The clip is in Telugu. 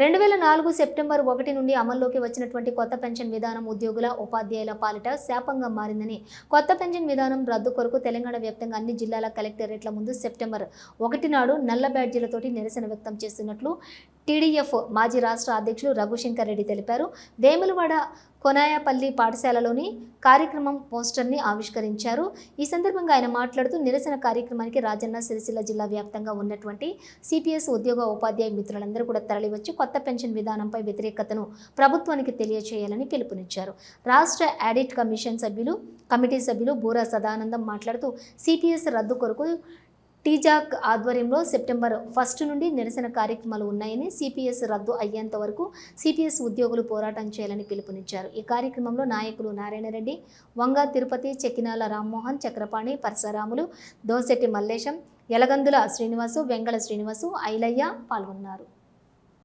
రెండు వేల నాలుగు సెప్టెంబర్ ఒకటి నుండి అమల్లోకి వచ్చినటువంటి కొత్త పెన్షన్ విధానం ఉద్యోగుల ఉపాధ్యాయుల పాలిట శాపంగా మారిందని కొత్త పెన్షన్ విధానం రద్దు కొరకు తెలంగాణ వ్యాప్తంగా అన్ని జిల్లాల కలెక్టరేట్ల ముందు సెప్టెంబర్ ఒకటి నాడు నల్ల బ్యాడ్జీలతోటి నిరసన వ్యక్తం చేస్తున్నట్లు టీడీఎఫ్ మాజీ రాష్ట్ర అధ్యక్షులు రఘుశంకర్ రెడ్డి తెలిపారు. వేములవాడ కొనాయపల్లి పాఠశాలలోని కార్యక్రమం పోస్టర్ని ఆవిష్కరించారు. ఈ సందర్భంగా ఆయన మాట్లాడుతూ నిరసన కార్యక్రమానికి రాజన్న సిరిసిల్ల జిల్లా వ్యాప్తంగా ఉన్నటువంటి సిపిఎస్ ఉద్యోగ ఉపాధ్యాయ మిత్రులందరూ కూడా తరలివచ్చి కొత్త పెన్షన్ విధానంపై వ్యతిరేకతను ప్రభుత్వానికి తెలియచేయాలని పిలుపునిచ్చారు. రాష్ట్ర ఆడిట్ కమిషన్ సభ్యులు కమిటీ సభ్యులు బూరా సదానందం మాట్లాడుతూ సిపిఎస్ రద్దు కొరకు టీజాక్ ఆధ్వర్యంలో సెప్టెంబర్ ఫస్ట్ నుండి నిరసన కార్యక్రమాలు ఉన్నాయని సిపిఎస్ రద్దు అయ్యేంత వరకు సిపిఎస్ ఉద్యోగులు పోరాటం చేయాలని పిలుపునిచ్చారు. ఈ కార్యక్రమంలో నాయకులు నారాయణరెడ్డి వంగ తిరుపతి చెక్కినాల రామ్మోహన్ చక్రపాణి పరశురాములు దోసెట్టి మల్లేశం యలగందుల శ్రీనివాసు వెంగళ శ్రీనివాసు ఐలయ్య పాల్గొన్నారు.